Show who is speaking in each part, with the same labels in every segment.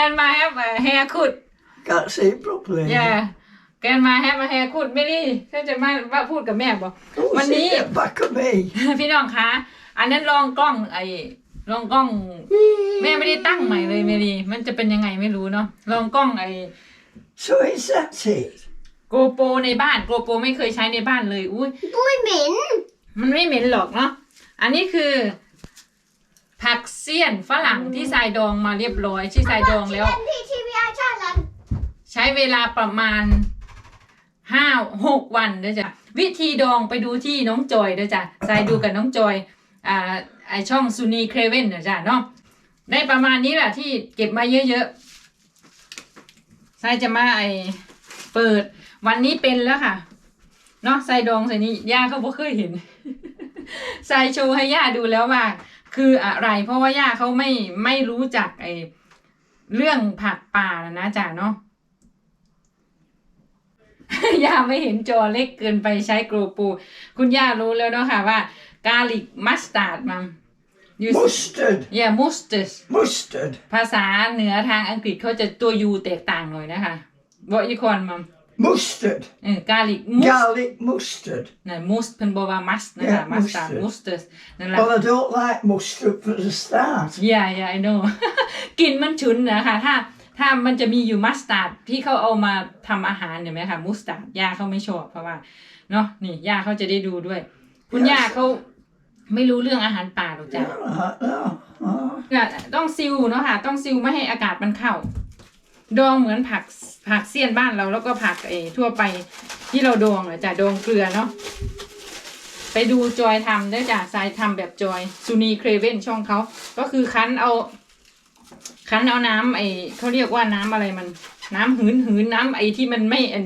Speaker 1: grandma have a haircut
Speaker 2: Can't see properly.
Speaker 1: yeah grandma have a haircut ไม่ดีถ้าจะมาว่าพูดกับแม่บอก
Speaker 2: Oh,
Speaker 1: วัน
Speaker 2: see,
Speaker 1: นี้
Speaker 2: get back of me.
Speaker 1: พี่น้องคะ อันนั้นลองกล้องไอ้ลองกล้อง แม่ไม่ได้ตั้งใหม่เลยเมรีมันจะเป็นยังไงไม่รู้เนาะ ลองกล้องไอ้
Speaker 2: So is that it?
Speaker 1: โกโปรในบ้านโกโปรไม่เคยใช้ในบ้านเลย อุ้ย
Speaker 3: ปุ้ยเหม็น
Speaker 1: มันไม่เหม็นหรอกเนาะ อันนี้คือ ผักเสี้ยนฝรั่งที่ทรายดองมาเรียบร้อยที่ทรายดองแล้ว
Speaker 3: ที่ทีวีอาชาลัน
Speaker 1: ใช้เวลาประมาณห้าหกวันเด้อจ้ะวิธีดองไปดูที่น้องจอยเด้อจ้ะทรายดูกับน้องจอยอ่าไอช่องซูนีเครเวนเด้อจ้ะเนาะได้ประมาณนี้แหละที่เก็บมาเยอะๆทรายจะมาไอเปิดวันนี้เป็นแล้วค่ะเนาะทรายดองใส่นี้ย่าเขาบ่เคยเห็นทรายโชว์ให้ย่าดูแล้วว่า คืออะไร เพราะว่าย่าเขาไม่ไม่รู้จักไอเรื่องผักป่านะนะจ๊ะเนาะย่าไม่เห็นจอเล็กเกินไปใช้โกรปู คุณย่ารู้แล้วเนาะค่ะว่ากาลิกมัสตาร์ดมัม
Speaker 2: Mustard.
Speaker 1: อย่ามุสเตส
Speaker 2: Mustard.
Speaker 1: ภาษาเหนือทางอังกฤษเขาจะตัวยูแตกต่างหน่อยนะคะบอกอีกคนมัม
Speaker 2: Mustard.
Speaker 1: เออกาลิกมุส
Speaker 2: Garlic mustard.
Speaker 1: นะมุสเพิ่นบอกว่ามัสนะคะ
Speaker 2: Yeah,
Speaker 1: มัสตาร์ด
Speaker 2: mustard.
Speaker 1: มุสเตสนั่นแหละ
Speaker 2: Well, I don't like mustard for the start.
Speaker 1: อย่าอย่าไอโน่ กลิ่นมันฉุนนะคะถ้าถ้ามันจะมีอยู่มัสตาร์ดที่เขาเอามาทำอาหารเห็นไหมคะมุสตาร์ดย่าเขาไม่ชอบเพราะว่าเนาะนี่ย่าเขาจะได้ดูด้วย คุณย่าเขาไม่รู้เรื่องอาหารป่าหรอกจ้ะ
Speaker 2: Right, no. Oh.
Speaker 1: ก็ต้องซิลเนาะค่ะ ต้องซิลไม่ให้อากาศมันเข้า ดองเหมือนผัก ผักเสี้ยนบ้านเราแล้วก็ผักเอทั่วไปที่เราดองเหรอจ้ะดองเกลือเนาะไปดูจอยทำได้จ้ะทรายทำแบบจอยซูนีเครเวนช่องเขาก็คือคั้นเอาคั้นเอาน้ำไอเขาเรียกว่าน้ำอะไรมัน น้ำหืนหืนน้ำไอที่มันไม่อัน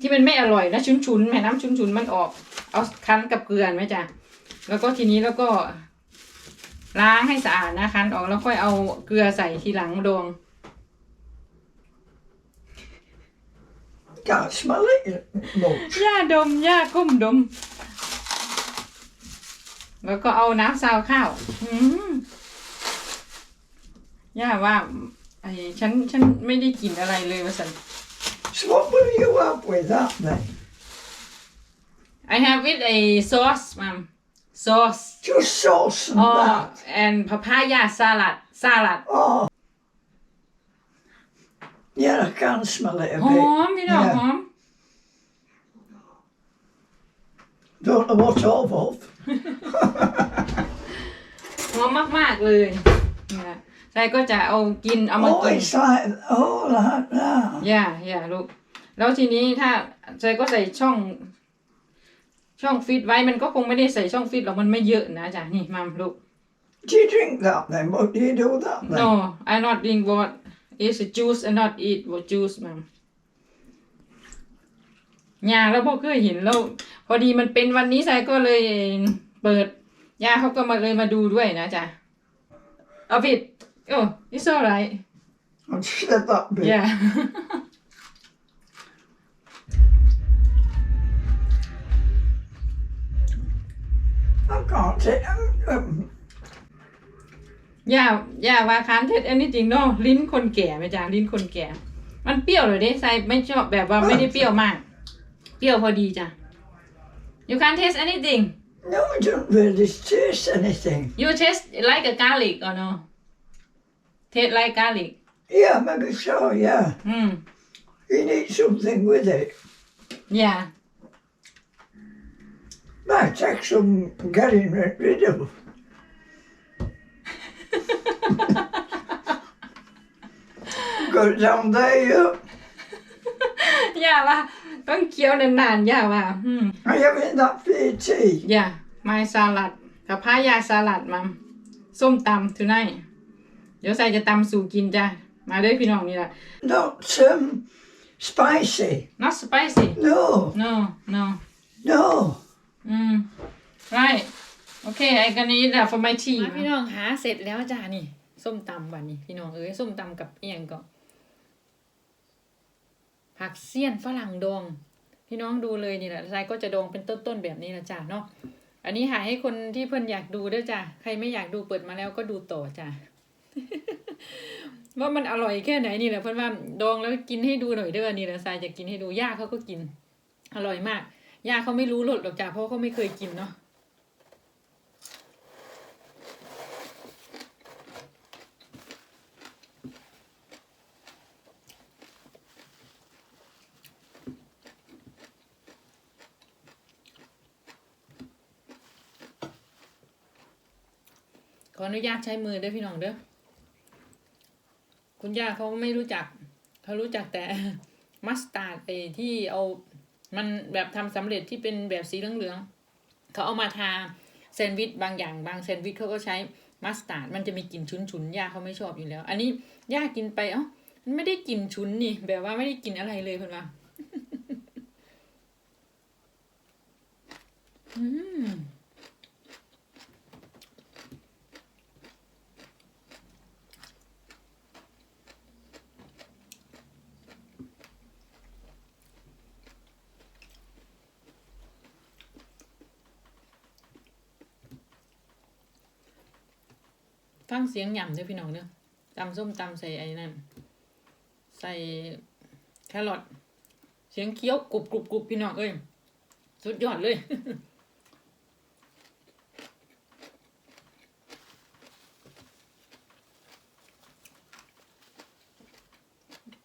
Speaker 1: ที่มันไม่อร่อยนะชุนชุนๆแม่น้ำชุนชุนๆมันออก เอาคั้นกับเกลือไหมจ้ะแล้วก็ทีนี้แล้วก็ล้างให้สะอาดนะคั้นออกแล้วค่อยเอาเกลือใส่ทีหลังดอง
Speaker 2: Can't smell it much.
Speaker 1: ย่าดมย่าก้มดม แล้วก็เอาน้ำซาวข้าวอืมย่าว่าไอ้ฉันฉันไม่ได้กลิ่นอะไรเลยว่าสัน
Speaker 2: So what will you have with that then?
Speaker 1: I have with a sauce ma'am sauce
Speaker 2: Just sauce and
Speaker 1: oh
Speaker 2: that.
Speaker 1: and papaya salad salad
Speaker 2: Oh. Yeah, I can smell it a
Speaker 1: หอ
Speaker 2: bit.
Speaker 1: มพี่น้องหอม
Speaker 2: Don't know what of of.
Speaker 1: หอมมากๆเลยนี่แหละใช่ก็จะเอากินเอามา
Speaker 2: Oh,
Speaker 1: กิน
Speaker 2: it's like, oh, like that.
Speaker 1: อย่าอย่าลูก แล้วทีนี้ถ้าใส่ก็ใส่ช่อง ช่องฟิตไว้มันก็คงไม่ได้ใส่ช่องฟิตหรอกมันไม่เยอะนะจ๊ะนี่มัมลูก
Speaker 2: Do you drink that then? What do you do with that then?
Speaker 1: no I not drink what is a juice and not eat what juice มัมยาแล้วพ่อเคยเห็นแล้ว พอดีมันเป็นวันนี้ใส่ก็เลยเปิดยาเขาก็มาเลยมาดูด้วยนะจ๊ะเอาผิดโอ้ it's alright
Speaker 2: I just said that bit.
Speaker 1: yeah
Speaker 2: I can't take um,
Speaker 1: อ ย่าอย่าว่าค้านเท็ดอันนี้จริงเนาะลิ้นคนแก่ไหมจ๊ะลิ้นคนแก่ มันเปรี้ยวเลยเด้ใส่ไม่ชอบแบบว่าไม่ได้เปรี้ยวมาก เปรี้ยวพอดีจ้ะ you can't taste anything
Speaker 2: No, I don't really taste anything.
Speaker 1: you taste like a garlic or no taste like garlic
Speaker 2: Yeah, maybe so, yeah.
Speaker 1: อืม
Speaker 2: You need something with it.
Speaker 1: yeah
Speaker 2: Might take some getting rid rid of. Got it down there, yeah.
Speaker 1: อย่าว่าต้องเคี้ยวนานๆอย่าว่าอืม
Speaker 2: Are you having that for your tea?
Speaker 1: อย่า my salad กับพายาสลัดมัมส้มตำ tonight เดี๋ยวใส่จะตำสู่กินจ้ะ มาเด้อพี่น้องนี่แหละ
Speaker 2: Not um, spicy.
Speaker 1: not spicy
Speaker 2: No,
Speaker 1: no no
Speaker 2: no.
Speaker 1: อืม right โอเค I gonna eat that for my tea พี่น้องหาเสร็จแล้วจ้านี่ ส้มตำวันนี้พี่น้องเอ้ยส้มตำกับเอียงก็ ผักเสี้ยนฝรั่งดอง พี่น้องดูเลยนี่แหละทรายก็จะดองเป็นต้นๆแบบนี้นะจ้าเนาะอันนี้หาให้คนที่เพิ่นอยากดูด้วยจ้ะใครไม่อยากดูเปิดมาแล้วก็ดูต่อจ้ะว่ามันอร่อยแค่ไหนนี่แหละเพื่อนว่าดองแล้วกินให้ดูหน่อยเด้อนี่แหละทรายจะกินให้ดูย่าเขาก็กิน อร่อยมากย่าเขาไม่รู้รสหรอกจ้ะเพราะเขาไม่เคยกินเนาะ ออนุญาตใช้มือด้อพี่น้องเด้อ คุณย่าเขาไม่รู้จัก เขารู้จักแต่มัสตาร์ดไอที่เอา มันแบบทำสำเร็จที่เป็นแบบสีเหลืองๆเขาเอามาทาแซนด์วิชบางอย่างบางแซนด์วิชเขาก็ใช้มัสตาร์ดมันจะมีกลิ่นฉุนๆย่าเขาไม่ชอบอยู่แล้ว อันนี้ย่ากินไปเอ้ามันไม่ได้กลิ่นฉุนนี่ แบบว่าไม่ได้กลิ่นอะไรเลยคนว่าอืม ฟังเสียงหย่ำเด้อพี่น้องเด้อตำส้มตำใส่ไอ้นั่น ใส่แครอทเสียงเคี้ยวกรุบกรุบกรุบพี่น้องเอ้ยสุดยอดเลย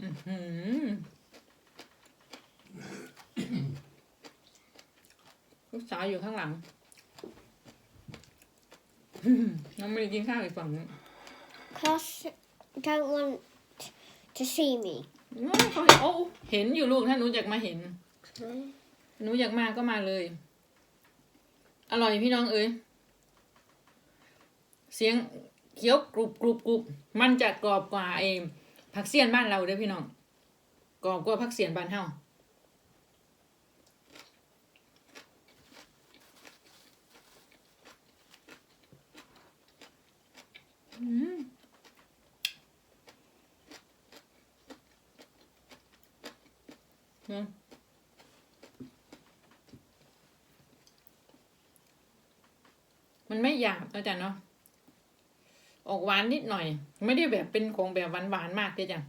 Speaker 1: อื้อหือลูกสาวอยู่ข้างหลัง น้องไม่ได้กินข้าวอีกฝั่งนึง
Speaker 3: Cause don't want to see me.
Speaker 1: น้องเขาเห็นโอ้เห็นอยู่ลูกถ้าหนูอยากมาเห็น หนูอยากมาก็มาเลย อร่อยพี่น้องเอ้ยเสียงเคี้ยวกรุบกรุบกรุบมันจะกรอบกว่าไอ้ผักเสี้ยนบ้านเราเด้อพี่น้อง กรอบกว่าผักเสี้ยนบ้านเฮาอืมอื มันไม่หยาบนะจ๊ะเนาะ ออกหวานนิดหน่อย ไม่ได้แบบเป็นของแบบหวานๆมากเลยจ้ะ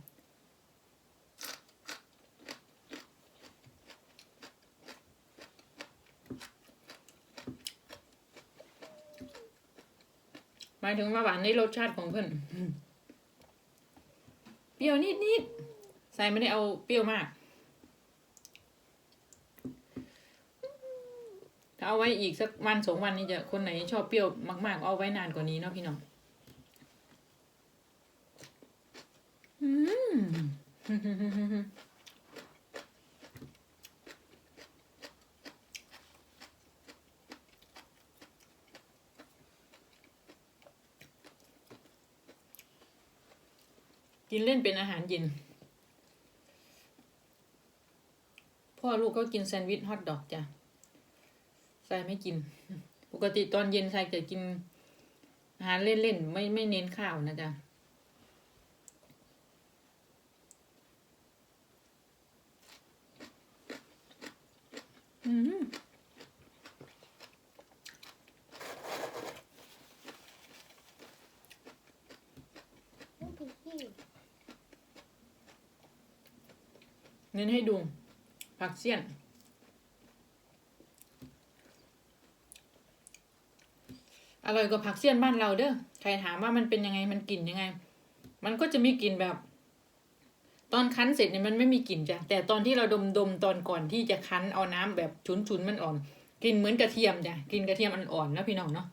Speaker 1: หมายถึงว่าหวานในรสชาติของเพื่อนเปรี้ยวนิดๆใส่ไม่ได้เอาเปรี้ยวมาก ถ้าเอาไว้อีกสักวันสองวันนี้จะคนไหนชอบเปรี้ยวมาก ๆ เอาไว้นานกว่านี้เนาะพี่น้องอืมกินเล่นเป็นอาหารเย็น พ่อลูกก็กินแซนด์วิชฮอทดอกจ้ะ ทรายไม่กิน ปกติตอนเย็นทรายจะกิน อาหารเล่นๆ ไม่ไม่เน้นข้าวนะจ๊ะอืมเน้นให้ดูผักเสี้ยน อร่อยกว่าผักเสี้ยนบ้านเราเด้อ ใครถามว่ามันเป็นยังไง มันกลิ่นยังไง มันก็จะมีกลิ่นแบบ ตอนคั้นเสร็จเนี่ยมันไม่มีกลิ่นจ้ะ แต่ตอนที่เราดมดมตอนก่อนที่จะคั้นเอาน้ำแบบฉุนๆมันอ่อน กลิ่นเหมือนกระเทียมจ้ะ กลิ่นกระเทียมอ่อนๆนะพี่น้องเนาะ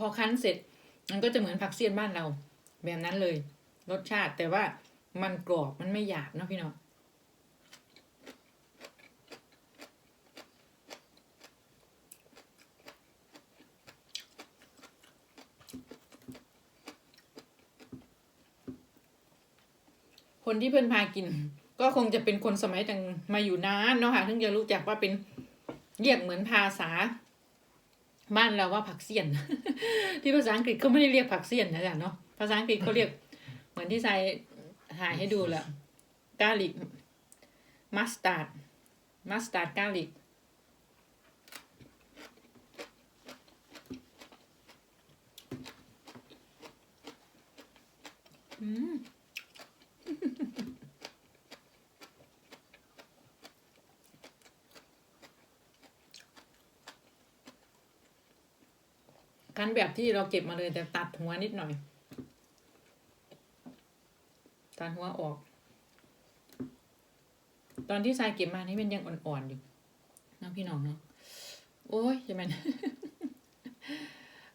Speaker 1: พอคั้นเสร็จ มันก็จะเหมือนผักเสี้ยนบ้านเรา แบบนั้นเลย รสชาติแต่ว่ามันกรอบมันไม่หยาบเนาะพี่น้องคนที่เพื่อนพากิน ก็คงจะเป็นคนสมัยต่างมาอยู่นานเนาะค่ะถึงจะรู้จักว่าเป็นเรียกเหมือนภาษา บ้านเราว่าผักเสี้ยน ที่ภาษาอังกฤษเขาไม่ได้เรียกผักเสี้ยนนะจ๊ะเนาะภาษาอังกฤษเขาเรียก เหมือนที่ทรายถ่ายให้ดูแหละกาลิกมัสตาร์ดมัสตาร์ดกาลิกอืม คั้นแบบที่เราเก็บมาเลยแต่ตัดหัวนิดหน่อย ตัดหัวออก ตอนที่ทรายเก็บมานี่มันยังอ่อนๆอยู่นะพี่น้องเนาะโอ้ยใช่ไหม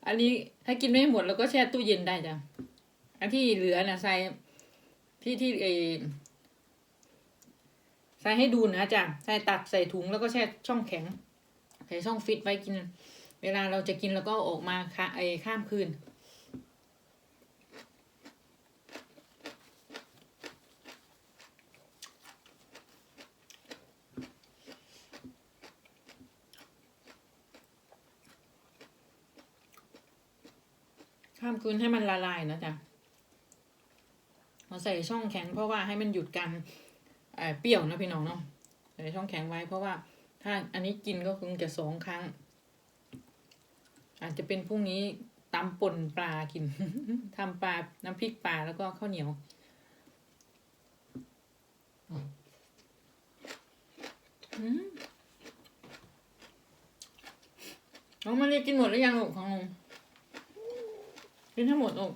Speaker 1: อันนี้ถ้ากินไม่หมดแล้วก็แช่ตู้เย็นได้จ้ะอันที่เหลือนะทรายที่ที่เออทรายให้ดูนะจ้ะทรายตัดใส่ถุงแล้วก็แช่ช่องแข็ง ใส่ช่องฟิตไว้กิน เวลาเราจะกินแล้วก็ออกมาค่ะไอ้ข้ามคืน ข้ามคืนให้มันละลายนะจ๊ะเราใส่ช่องแข็งเพราะว่าให้มันหยุดการเอ่อเปรี้ยวนะพี่น้องเนาะใส่ช่องแข็งไว้เพราะว่าถ้าอันนี้กินก็คงจะสองครั้ง อาจจะเป็นพรุ่งนี้ตำป่นปลากินทำปลาน้ำพริกปลาแล้วก็ข้าวเหนียวน้องมาเรียกินหมดหรือยังลูกของลุงกินทั้งหมดลูก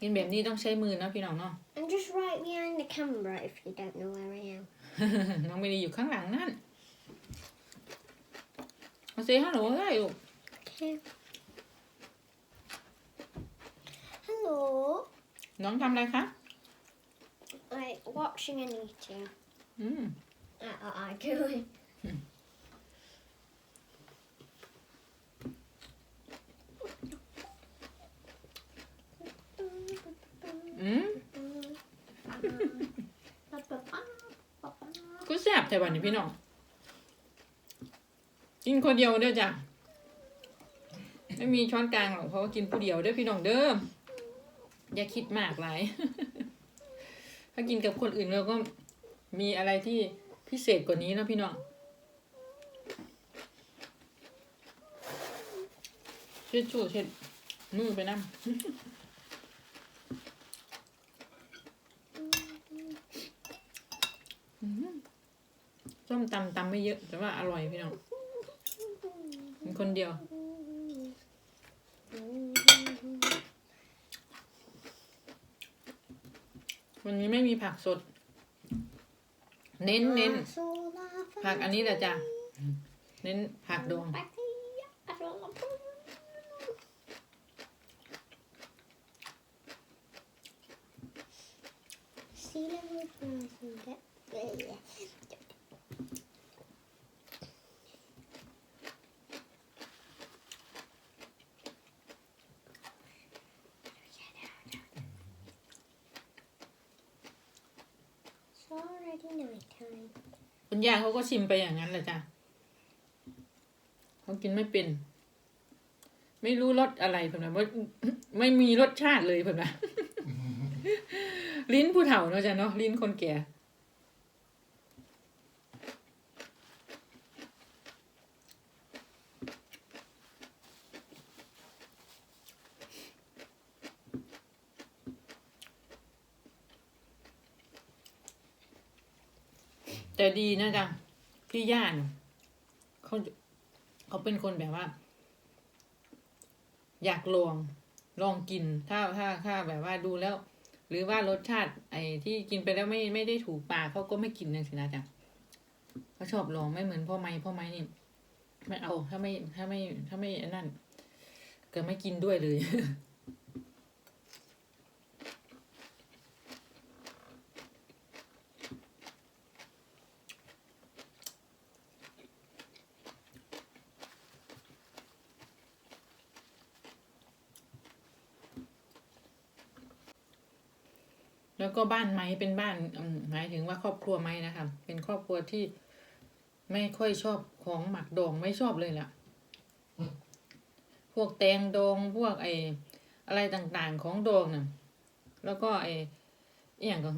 Speaker 1: กินแบบนี้ต้องใช้มือนะพี่น้องเนาะ
Speaker 3: just right behind the camera if you don't know where I am.
Speaker 1: น้องไม่ได้อยู่ข้างหลังนั่นมาเซฮัลโหลได้ลูก
Speaker 3: Okay. Hello.
Speaker 1: น้องทำอะไรคะ
Speaker 3: Like watching and eating.
Speaker 1: อืม
Speaker 3: That's what I doing.
Speaker 1: ก็แซ่บแต่วันนี้พี่น้อง กินคนเดียวเด้อจ้ะ ไม่มีช้อนกลางหรอกเพราะว่ากินผู้เดียวเด้อพี่น้องเด้อ อย่าคิดมากหลาย ถ้ากินกับคนอื่นเราก็มีอะไรที่พิเศษกว่านี้นะพี่น้องเช็ดชู่เช็ดมือไปนั่ง ส้ มตำตำไม่เยอะ แต่ว่าอร่อยพี่น้องมีคนเดียว วันนี้ไม่มีผักสด เน้นเน้นผักอันนี้แหละจ้ะ เน้นผักดอง
Speaker 3: See level frozen. Yeah. 'It's already night time.
Speaker 1: คุณย่าเขาก็ชิมไปอย่างนั้นแหละจ้ะเขากินไม่เป็น ไม่รู้รสอะไรเพิ่นนะว่าไม่มีรสชาติเลยเพิ่นนะลิ้นผู้เฒ่าเนาะจ้ะเนาะลิ้นคนแก่ แต่ดีนะจ๊ะพี่ย่าเนี่ยเขาเขาเป็นคนแบบว่า อยากลองลองกินถ้าถ้าถ้าแบบว่าดูแล้ว หรือว่ารสชาติ ไอ้ที่กินไปแล้วไม่ไม่ได้ถูกปากเขาก็ไม่กินนะสินะจ๊ะเขาชอบลองไม่เหมือนพ่อไม้พ่อไม้นี่ไม่เอาถ้าไม่ถ้าไม่ถ้าไม่อนั่นก็ไม่กินด้วยเลย แล้วก็บ้านไม้เป็นบ้านหมายถึงว่าครอบครัวไม้นะคะเป็นครอบครัวที่ไม่ค่อยชอบของหมักดองไม่ชอบเลยล่ะ พวกแตงดองพวกไออะไรต่างๆของดองน่ะแล้วก็ไออย่างก็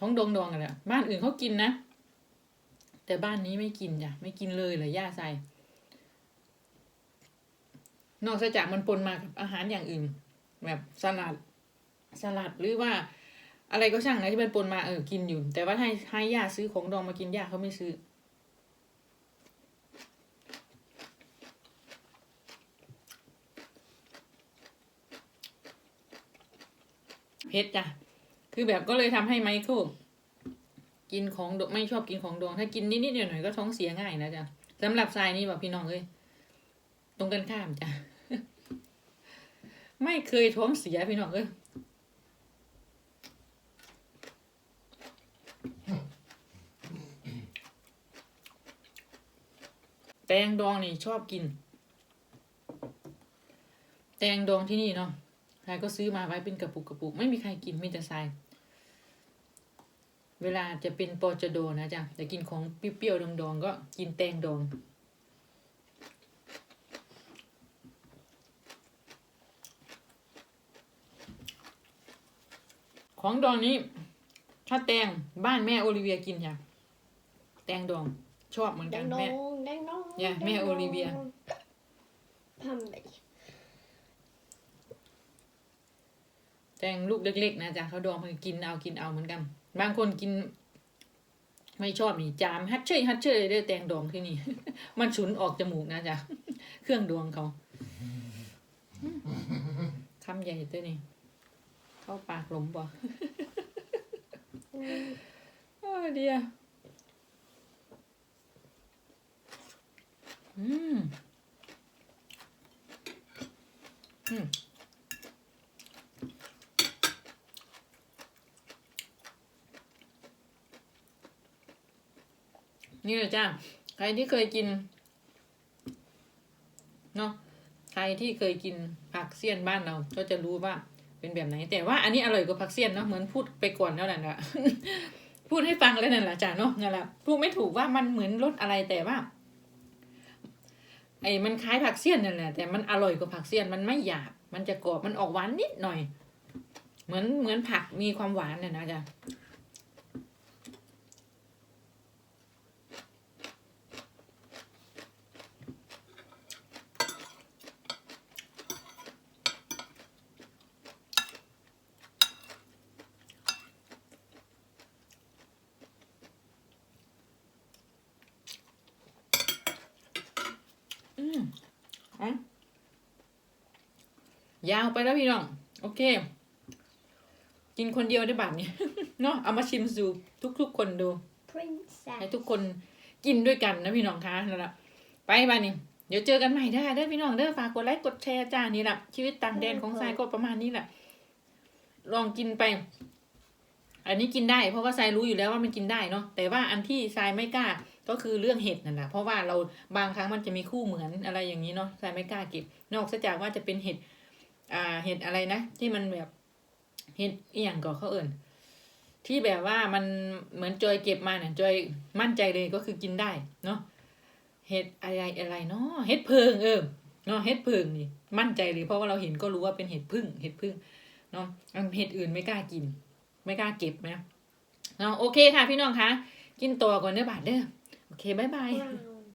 Speaker 1: ของดองดองกันแหละบ้านอื่นเขากินนะ แต่บ้านนี้ไม่กินจ้ะไม่กินเลยเลยย่าใส่นอกจากมันปนมากับอาหารอย่างอื่น แบบสลัดสลัดหรือว่า อะไรก็ช่างนะที่มันปนมาเออกินอยู่ แต่ว่าให้ให้ยาซื้อของดองมากินยาเขาไม่ซื้อเผ็ดจ้ะ คือแบบก็เลยทำให้ไมเคิลกินของดองไม่ชอบกินของดอง ถ้ากินนิดๆหน่อยๆก็ท้องเสียง่ายนะจ๊ะสำหรับทรายนี่แบบพี่น้องเอ้ยตรงกันข้ามจ้ะ ไม่เคยท้องเสียพี่น้องเอ้ย แตงดองนี่ชอบกิน แตงดองที่นี่เนาะใครก็ซื้อมาไว้เป็นกระปุกกระปุก ไม่มีใครกินมีแต่ทราย เวลาจะเป็นปอจโดนะจ๊ะแต่กินของเปรี้ยวๆดองๆก็กินแตงดองของดองนี้ ถ้าแตงบ้านแม่โอลิเวียกินจ้ะแตงดอง ชอบเหมือนกัน
Speaker 3: Dang
Speaker 1: แม่
Speaker 3: dong, dang dong.
Speaker 1: Yeah,
Speaker 3: dang
Speaker 1: me
Speaker 3: dong.
Speaker 1: Olivia.
Speaker 3: Pambi.
Speaker 1: แตงลูกเล็ก ๆ นะจ๊ะเขาดองมันกินเอากินเอาเหมือนกัน บางคนกิน ไม่ชอบนี่จามฮัดเชยฮัดเชยเลยแตงดองที่นี่ มันฉุนออกจมูกนะจ๊ะเครื่องดวงเขาคำใหญ่ตัวนี้ เข้าปากหลมบ่
Speaker 3: Mm.
Speaker 1: โอืม อืม นี่เลยจ้า ใครที่เคยกิน เนาะ ใครที่เคยกินผักเสี้ยนบ้านเรา ก็จะรู้ว่าเป็นแบบไหน แต่ว่าอันนี้อร่อยกว่าผักเสี้ยนเนาะ เหมือนพูดไปก่อนแล้วนั่นแหละพูดให้ฟังแล้วนั่นแหละจ้าเนาะ นั่นแหละพูดไม่ถูกว่ามันเหมือนรสอะไรแต่ว่า ไอ้มันคล้ายผักเสี้ยนนั่นแหละแต่มันอร่อยกว่าผักเสี้ยนมันไม่หยาบ มันจะกรอบมันออกหวานนิดหน่อย เหมือนเหมือนผักมีความหวานเนี่ยนะจ๊ะ อืมอ๋อ ยาวไปแล้วพี่น้อง โอเค กินคนเดียวได้บาทนี้เนาะเอามาชิมดูทุก ๆ คนดู
Speaker 3: Princess.
Speaker 1: ให้ทุกคนกินด้วยกันนะพี่น้องคะนั่นแหละไปบ้านนี้เดี๋ยวเจอกันใหม่ได้เด้อพี่น้องเด้อฝากกดไลค์กดแชร์จ้านี่แหละชีวิตต่างแดนของทรายก็ประมาณนี้แหละลองกินไป อันนี้กินได้ เพราะว่าทรายรู้อยู่แล้วว่ามันกินได้เนาะแต่ว่าอันที่ทรายไม่กล้าก็คือเรื่องเห็ดนั่นแหละเพราะว่าเราบางครั้งมันจะมีคู่เหมือนอะไรอย่างนี้เนาะทรายไม่กล้าเก็บนอกจากว่าจะเป็นเห็ด อ่าเห็ดอะไรนะ ที่มันแบบเห็ดเอียงก่อเขาเอิ่นที่แบบว่ามันเหมือนจอยเก็บมาเนี่ยจอยมั่นใจเลยก็คือกินได้เนาะเห็ดอะไรอะไรเนาะเห็ดเพิงเออเนาะเห็ดเพิงนี่มั่นใจเลยเพราะว่าเราเห็นก็รู้ว่าเป็นเห็ดพึ่งเห็ดพึ่งเนาะอันเห็ดอื่นไม่กล้ากิน ไม่กล้าเก็บนะเนาะโอเคค่ะพี่น้องคะกินตัวก่อนเด้อบาทเด้อโอเคบายบาย